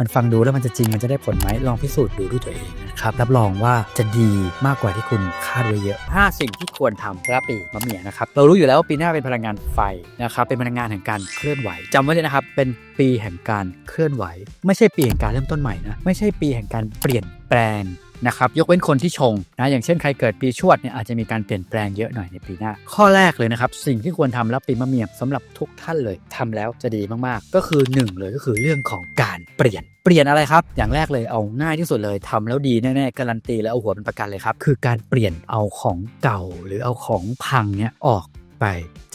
มันฟังดูแล้วมันจะจริงมันจะได้ผลไหมลองพิสูจน์ดูด้วยตัวเองนะครับรับรองว่าจะดีมากกว่าที่คุณคาดไว้เยอะ 5 สิ่งที่ควรทำรับปีมะเมียนะครับเรารู้อยู่แล้วว่าปีหน้าเป็นพลังงานไฟนะครับเป็นพลังงานแห่งการเคลื่อนไหวจำไว้เลยนะครับเป็นปีแห่งการเคลื่อนไหว ไม่ใช่ปีแห่งการเริ่มต้นใหม่นะไม่ใช่ปีแห่งการเปลี่ยนแปลง นะครับยกเว้นคนที่ชงนะอย่างเช่นใครเกิดปีชวดเนี่ยอาจจะมีการเปลี่ยนแปลงเยอะหน่อยในปีหน้า ข้อแรกเลยนะครับสิ่งที่ควรทำรับปีมะเมียสำหรับทุกท่านเลยทำแล้วจะดีมากๆ ก็คือ 1 เลยก็คือเรื่องของการเปลี่ยนเปลี่ยนอะไรครับ อย่างแรกเลยเอาง่ายที่สุดเลยทำแล้วดีแน่ๆการันตีแล้วเอาหัวเป็นประกันเลยครับคือการเปลี่ยนเอาของเก่าหรือเอาของพังเนี่ยออกไป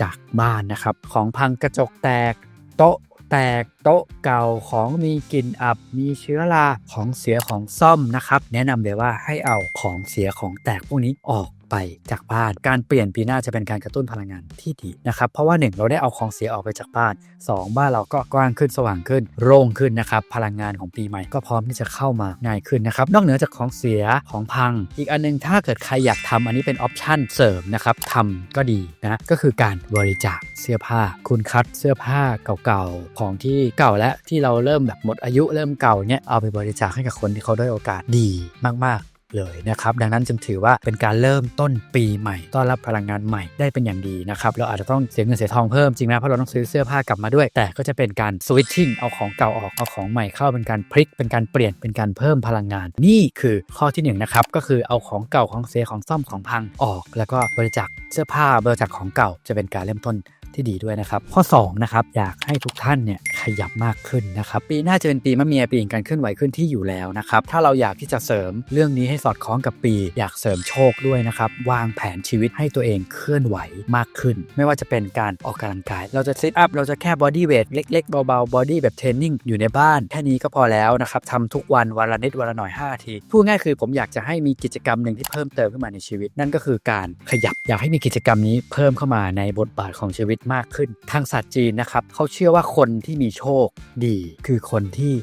จากบ้านนะครับของพังกระจกแตกโต๊ะ แตกโต๊ะเก่าของมีกลิ่นอับ มีเชื้อราของเสียของซ่อมนะครับ แนะนำเลยว่าให้เอาของเสียของแตกพวกนี้ออก ไปจากบ้าน การเปลี่ยนปีหน้าจะเป็นการกระตุ้นพลังงานที่ดีนะครับ เพราะว่า 1 เราได้เอาของเสียออกไปจากบ้าน 2 บ้านเราก็กว้างขึ้นสว่างขึ้น โล่งขึ้นนะครับ พลังงานของปีใหม่ก็พร้อมที่จะเข้ามาง่ายขึ้นนะครับ นอกเหนือจากของเสียของพัง อีกอันนึงถ้าเกิดใครอยากทำอันนี้เป็นออปชั่นเสริมนะครับทำก็ดีนะ ก็คือการบริจาคเสื้อผ้า คุณคัดเสื้อผ้าเก่าๆของที่เก่าและที่เราเริ่มแบบหมดอายุเริ่มเก่าเนี่ยเอาไปบริจาคให้กับคนที่เขาได้โอกาสดีมากๆ เลยนะครับดังนั้นจึงถือว่าเป็นการเริ่มต้นปีใหม่ ต้อนรับพลังงานใหม่ได้เป็นอย่างดีนะครับเราอาจจะต้องเสียเงินเสียทองเพิ่มจริงนะเพราะเราต้องซื้อเสื้อผ้ากลับมาด้วย แต่ก็จะเป็นการสวิตชิ่งเอาของเก่าออกเอาของใหม่เข้าเป็นการพลิกเป็นการเปลี่ยนเป็นการเพิ่มพลังงาน นี่คือข้อที่หนึ่งนะครับก็คือเอาของเก่าของเสียของซ่อมของพังออก แล้วก็บริจาคเสื้อผ้าบริจาคของเก่าจะเป็นการเริ่มต้น ที่ดีด้วยนะครับ ข้อ2นะครับอยากให้ทุกท่านเนี่ยขยับมากขึ้นนะครับปีหน้าจะเป็นปีมะเมียปีแห่งการเคลื่อนไหวขึ้นที่อยู่แล้วนะครับถ้าเราอยากที่จะเสริมเรื่องนี้ให้สอดคล้องกับปี อยากเสริมโชคด้วยนะครับวางแผนชีวิตให้ตัวเองเคลื่อนไหวมากขึ้น ไม่ว่าจะเป็นการออกกำลังกาย เราจะซิทอัพเราจะแค่บอดี้เวทเล็ก ๆ เบาๆบอดี้แบบเทรนนิ่งอยู่ในบ้าน แค่นี้ก็พอแล้วนะครับทำทุกวันวันละนิดวันละหน่อย5นาทีพูดง่ายคือผมอยากจะให้มีกิจกรรมหนึ่งที่เพิ่มเติมขึ้นมาในชีวิต นั่นก็คือการขยับอยากให้มีกิจกรรมนี้เพิ่มเข้ามาในบทบาทของชีวิตมากขึ้น ทางศาสตร์จีนนะครับเขาเชื่อว่าคนที่มีโชคดี คือคนที่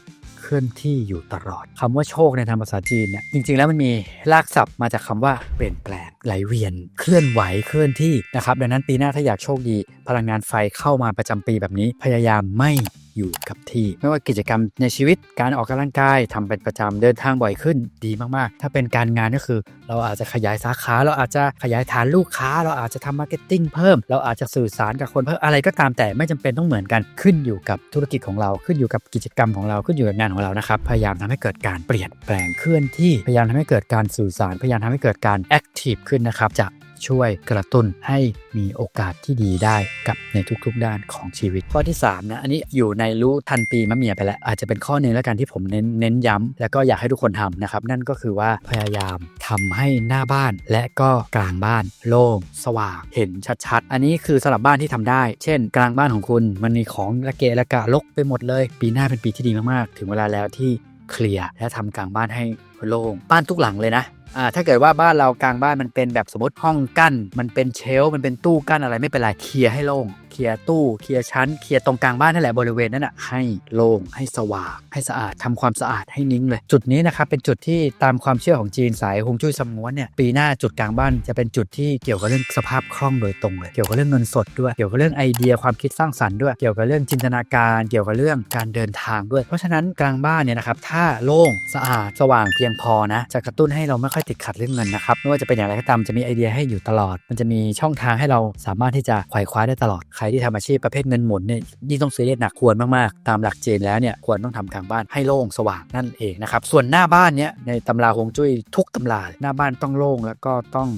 เคลื่อนที่อยู่ตลอดคำว่าโชคในทางภาษาจีนเนี่ยจริง ๆ แล้วมันมีรากศัพท์มาจากคำว่าเปลี่ยนแปลงไหลเวียน เคลื่อนไหวเคลื่อนที่นะครับดังนั้นปีหน้าถ้าอยากโชคดี พลังงานไฟเข้ามาประจำปีแบบนี้พยายามไม่ อยู่กับที่ ไม่ว่ากิจกรรมในชีวิตการออกกำลังกายทำเป็นประจำเดินทางบ่อยขึ้นดีมากๆ ถ้าเป็นการงานก็คือ เราอาจจะขยายสาขา เราอาจจะขยายฐานลูกค้า เราอาจจะทำมาร์เก็ตติ้งเพิ่ม เราอาจจะสื่อสารกับคนเพิ่มอะไรก็ตามแต่ไม่จำเป็นต้องเหมือนกันขึ้นอยู่กับธุรกิจของเราขึ้นอยู่กับกิจกรรมของเราขึ้นอยู่กับงานของเรานะครับพยายามทำให้เกิดการเปลี่ยนแปลงเคลื่อนที่พยายามทำให้เกิดการสื่อสารพยายามทำให้เกิดการแอคทีฟขึ้นนะครับจะ ช่วยกระตุ้นให้มีโอกาสที่ดีได้กับในทุกๆด้านของชีวิต ข้อที่3นะอันนี้อยู่ในรู้ทันปีมะเมียไปแล้ว อาจจะเป็นข้อหนึ่งแล้วกันที่ผมเน้นเน้นย้ำแล้วก็อยากให้ทุกคนทำนะครับ นั่นก็คือว่าพยายามทำให้หน้าบ้านและก็กลางบ้านโล่งสว่างเห็นชัดๆ อันนี้คือสำหรับบ้านที่ทำได้ เช่น กลางบ้านของคุณมันมีของระเกะระกะลกไปหมดเลย ปีหน้าเป็นปีที่ดีมากๆ ถึงเวลาแล้วที่เคลียร์และทำกลางบ้านให้โล่งบ้านทุกหลังเลยนะ อ่าถ้าเกิดว่าบ้านเรากลางบ้านมันเป็นแบบสมมติห้องกั้น มันเป็นเชลฟ์มันเป็นตู้กั้นอะไรไม่เป็นไรเคลียร์ให้โล่ง ลียร์ตู้เคลียร์ชั้นเคลียร์ตรงกลางบ้านนั่นแหละบริเวณนั้นอะให้โล่งให้สว่างให้สะอาดทำความสะอาดให้นิ่งเลย จุดนี้นะครับเป็นจุดที่ตามความเชื่อของจีนสายฮวงจุ้ยสมงวนเนี่ยปีหน้าจุดกลางบ้านจะเป็นจุดที่เกี่ยวกับเรื่องสภาพคล่องโดยตรงเลย เกี่ยวกับเรื่องเงินสดด้วย เกี่ยวกับเรื่องไอเดียความคิดสร้างสรรค์ด้วย เกี่ยวกับเรื่องจินตนาการ เกี่ยวกับเรื่องการเดินทางด้วย เพราะฉะนั้นกลางบ้านเนี่ยนะครับถ้าโล่งสะอาดสว่างเพียงพอนะจะกระตุ้นให้เราไม่ค่อยติดขัดเรื่องเงินนะครับไม่ว่าจะเป็นอย่างไรก็ตามจะมีไอเดียให้อยู่ตลอด มันจะมีช่องทางให้เราสามารถที่จะไขว่คว้าได้ตลอดใครที่ทำอาชีพประเภทเงินหมุนเนี่ยยิ่งต้องซีเรียสหนักควรมากๆ ตามหลักเจนแล้วเนี่ยควรต้องทำกลางบ้านให้โล่งสว่างนั่นเองนะครับส่วนหน้าบ้านเนี่ยในตำราฮวงจุ้ยทุกตำราหน้าบ้านต้องโล่งแล้วก็ต้อง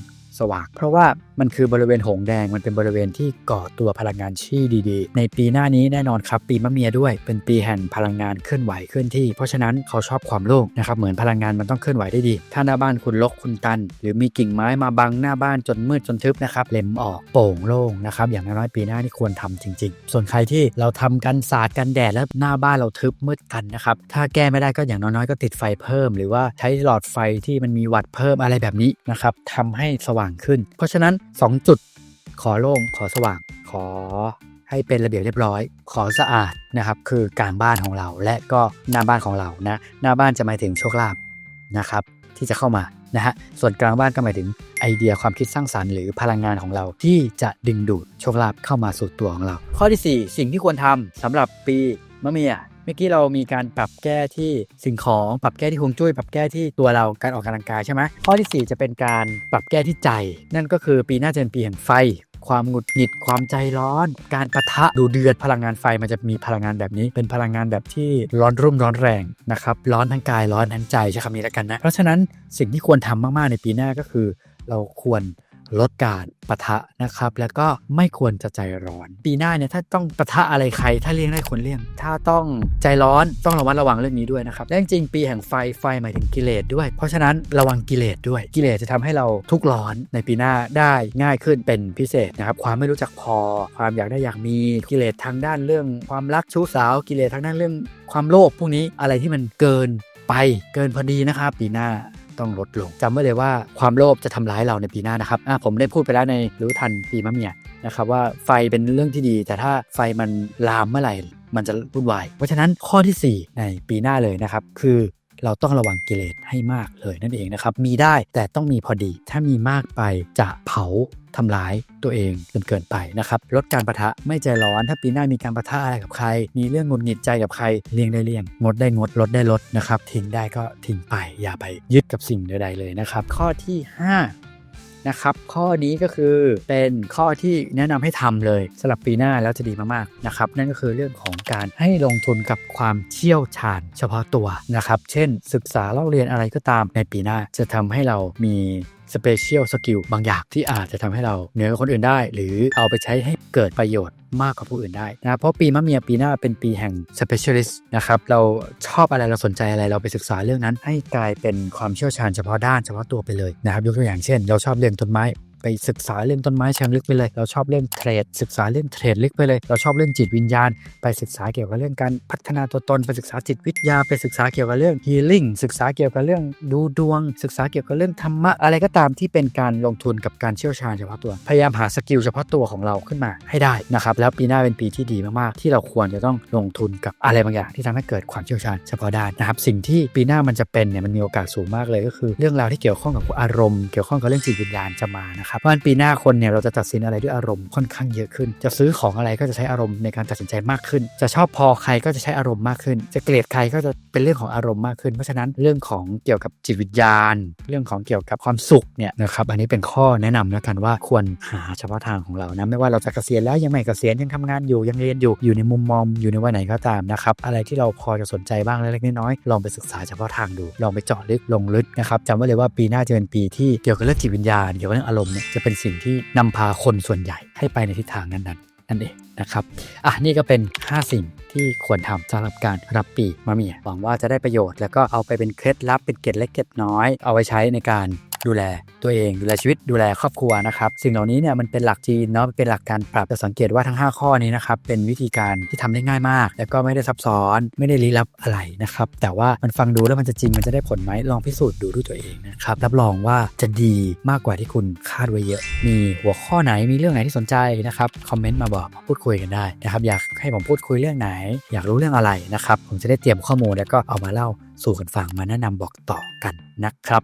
สว่าง เพราะว่ามันคือบริเวณหงแดงมันเป็นบริเวณที่ก่อตัวพลังงานชี่ดีๆ ในปีหน้านี้แน่นอนครับปีมะเมียด้วย เป็นปีแห่งพลังงานเคลื่อนไหวเคลื่อนที่ เพราะฉะนั้นเขาชอบความโล่งนะครับเหมือนพลังงานมันต้องเคลื่อนไหวได้ดี ถ้าหน้าบ้านคุณรกคุณตัน หรือมีกิ่งไม้มาบังหน้าบ้านจนมืดจนทึบนะครับเล็มออกโป่งโล่งนะครับอย่างน้อยๆปีหน้านี่ควรทำจริง ๆ ส่วนใครที่เราทำกันสาดกันแดดแล้วหน้าบ้านเราทึบมืดกันนะครับถ้าแก้ไม่ได้ก็อย่างน้อยๆก็ติดไฟเพิ่ม หรือว่าใช้หลอดไฟที่มันมีวัดเพิ่มอะไรแบบนี้นะครับทำให้สว่างขึ้น เพราะฉะนั้น 2 จุด ขอโล่งขอสว่าง ขอให้เป็นระเบียบเรียบร้อย ขอสะอาดนะครับ คือการบ้านของเราและก็หน้าบ้านของเรานะ หน้าบ้านจะหมายถึงโชคลาภนะครับ ที่จะเข้ามานะฮะ ส่วนกลางบ้านก็หมายถึงไอเดียความคิดสร้างสรรค์หรือพลังงานของเราที่จะดึงดูดโชคลาภเข้ามาสู่ตัวของเรา ข้อที่ 4 สิ่งที่ควรทำสำหรับปีมะเมีย เมื่อกี้เรามีการปรับแก้ที่สิ่งของปรับแก้ที่ฮวงจุ้ยปรับแก้ที่ตัวเราการออกกำลังกายใช่ไหมข้อที่ 4 จะเป็นการปรับแก้ที่ใจ นั่นก็คือปีหน้าจะเป็นปีแห่งไฟ ความหงุดหงิดความใจร้อน การประทะดูเดือดพลังงานไฟมันจะมีพลังงานแบบนี้ เป็นพลังงานแบบที่ร้อนรุ่มร้อนแรงนะครับร้อนทั้งกายร้อนทั้งใจใช้คำนี้แล้วกันนะเพราะฉะนั้นสิ่งที่ควรทำมากๆในปีหน้าก็คือ เราควร ลดการปะทะนะครับ แล้วก็ไม่ควรจะใจร้อน ปีหน้าเนี่ยถ้าต้องปะทะอะไรใคร ถ้าเลี่ยงได้ควรเลี่ยง ถ้าต้องใจร้อนต้องระมัดระวังเรื่องนี้ด้วยนะครับและจริงปีแห่งไฟไฟหมายถึงกิเลสด้วย เพราะฉะนั้นระวังกิเลสด้วย กิเลสจะทำให้เราทุกร้อนในปีหน้าได้ง่ายขึ้นเป็นพิเศษนะครับความไม่รู้จักพอ ความอยากได้อยากมีกิเลสทางด้านเรื่อง ความรักชู้สาว กิเลสทางด้านเรื่อง ความโลภพวกนี้อะไรที่มันเกินไปเกินพอดีนะครับปีหน้า ต้องลดลงจำไว้เลยว่าความโลภจะทำร้ายเราในปีหน้านะครับผมได้พูดไปแล้วในรู้ทันปีมะเมียนะครับว่าไฟเป็นเรื่องที่ดี แต่ถ้าไฟมันลามเมื่อไหร่มันจะวุ่นวาย เพราะฉะนั้นข้อทีสี่4 ในปีหน้าเลยนะครับ คือ เราต้องระวังกิเลสให้มากเลยนั่นเองนะครับ มีได้แต่ต้องมีพอดี ถ้ามีมากไปจะเผาทำร้ายตัวเองจนเกินไปนะครับ ลดการประทะไม่ใจร้อนถ้าปีหน้ามีการประทะอะไรกับใคร มีเรื่องงุดหงิดใจกับใครเลี่ยงได้เลี่ยงงดได้งดลดได้ลดนะครับ ทิ้งได้ก็ทิ้งไปอย่าไปยึดกับสิ่งใดๆเลยนะครับ ข้อที่ 5 นะครับ ข้อนี้ก็คือเป็นข้อที่แนะนำให้ทำเลยสำหรับปีหน้าแล้วจะดีมากๆนะครับ นั่นก็คือเรื่องของการให้ลงทุนกับความเชี่ยวชาญเฉพาะตัวนะครับ เช่น ศึกษาเล่าเรียนอะไรก็ตามในปีหน้าจะทำให้เรามีสเปเชียลสกิลบางอย่างที่อาจจะทำให้เราเหนือกว่าคนอื่นได้ หรือเอาไปใช้ให้เกิดประโยชน์ มากกว่าผู้อื่นได้นะเพราะปีมะเมียปีหน้าเป็นปีแห่ง specialist นะครับเราชอบอะไรเราสนใจอะไรเราไปศึกษาเรื่องนั้น ให้กลายเป็นความเชี่ยวชาญเฉพาะด้านเฉพาะตัวไปเลยนะครับยกตัวอย่างเช่น เราชอบเรื่องต้นไม้ ไปศึกษาเรื่องต้นไม้เชิงลึกไปเลย เราชอบเรื่องเทรด ศึกษาเรื่องเทรดลึกไปเลย เราชอบเรื่องจิตวิญญาณ ไปศึกษาเกี่ยวกับเรื่องการพัฒนาตัวตน ไปศึกษาจิตวิทยา ไปศึกษาเกี่ยวกับเรื่อง healing ศึกษาเกี่ยวกับเรื่องดูดวง ศึกษาเกี่ยวกับเรื่องธรรมะ อะไรก็ตามที่เป็นการลงทุนกับการเชี่ยวชาญเฉพาะตัว พยายามหาสกิลเฉพาะตัวของเราขึ้นมาให้ได้นะครับ แล้วปีหน้าเป็นปีที่ดีมากๆ ที่เราควรจะต้องลงทุนกับอะไรบางอย่าง ที่ทำให้เกิดความเชี่ยวชาญเฉพาะด้านนะครับ สิ่งที่ปีหน้ามันจะเป็นเนี่ยมันมีโอกาสสูงมากเลยก็คือ เรื่องราวที่เกี่ยวข้องกับอารมณ์เกี่ยวข้องกับเรื่องจิตวิญญาณจะมานะครับเพราะฉะนั้นปีหน้าคนเนี่ยเราจะตัดสินอะไรด้วยอารมณ์ค่อนข้างเยอะขึ้น จะซื้อของอะไรก็จะใช้อารมณ์ในการตัดสินใจมากขึ้น จะชอบพอใครก็จะใช้อารมณ์มากขึ้น จะเกลียดใครก็จะเป็นเรื่องของอารมณ์มากขึ้น เพราะฉะนั้นเรื่องของเกี่ยวกับจิตวิญญาณ เรื่องของเกี่ยวกับความสุขเนี่ยนะครับอันนี้เป็นข้อแนะนำแล้วกันว่าควรหาเฉพาะทางของเรานะไม่ว่าเราจะเกษียณแล้วยังไม่เกษียณยังทำงานอยู่ยังเรียนอยู่อยู่ในมุมมองอยู่ในวัยไหนก็ตามนะครับอะไรที่เราพอจะสนใจบ้างเล็กๆน้อยๆลองไปศึกษาเฉพาะทางดูลองไปเจาะลึกลงลึกนะครับจำไว้เลยว่าปีหน้าจะเป็นปีที่เกี่ยวกับเรื่องจิตวิญญาณเกี่ยวกับเรื่องอารมณ์เนี่ยจะเป็นสิ่งที่นำพาคนส่วนใหญ่ให้ไปในทิศทางนั้นๆนั่นเองนะครับ อะนี่ก็เป็น 5 สิ่งที่ควรทำสำหรับการรับปีมะเมีย หวังว่าจะได้ประโยชน์แล้วก็เอาไปเป็นเคล็ดลับเป็นเกร็ดเล็กเกร็ดน้อย เอาไว้ใช้ในการ ดูแลตัวเอง ดูแลชีวิตดูแลครอบครัวนะครับสิ่งเหล่านี้เนี่ยมันเป็นหลักจีนเนาะเป็นหลักการปรับจะสังเกตว่าทั้ง 5 ข้อนี้นะครับเป็นวิธีการที่ทำได้ง่ายมาก แล้วก็ไม่ได้ซับซ้อนไม่ได้ลี้ลับอะไรนะครับแต่ว่ามันฟังดูแล้วมันจะจริงมันจะได้ผลไหมลองพิสูจน์ดูด้วยตัวเองนะครับรับรองว่าจะดีมากกว่าที่คุณคาดไว้เยอะ มีหัวข้อไหนมีเรื่องไหนที่สนใจนะครับคอมเมนต์มาบอกมาพูดคุยกันได้นะครับอยากให้ผมพูดคุยเรื่องไหน อยากรู้เรื่องอะไรนะครับผมจะได้เตรียมข้อมูลแล้วก็เอามาเล่าสู่กันฟังมาแนะนำบอกต่อกันนะครับ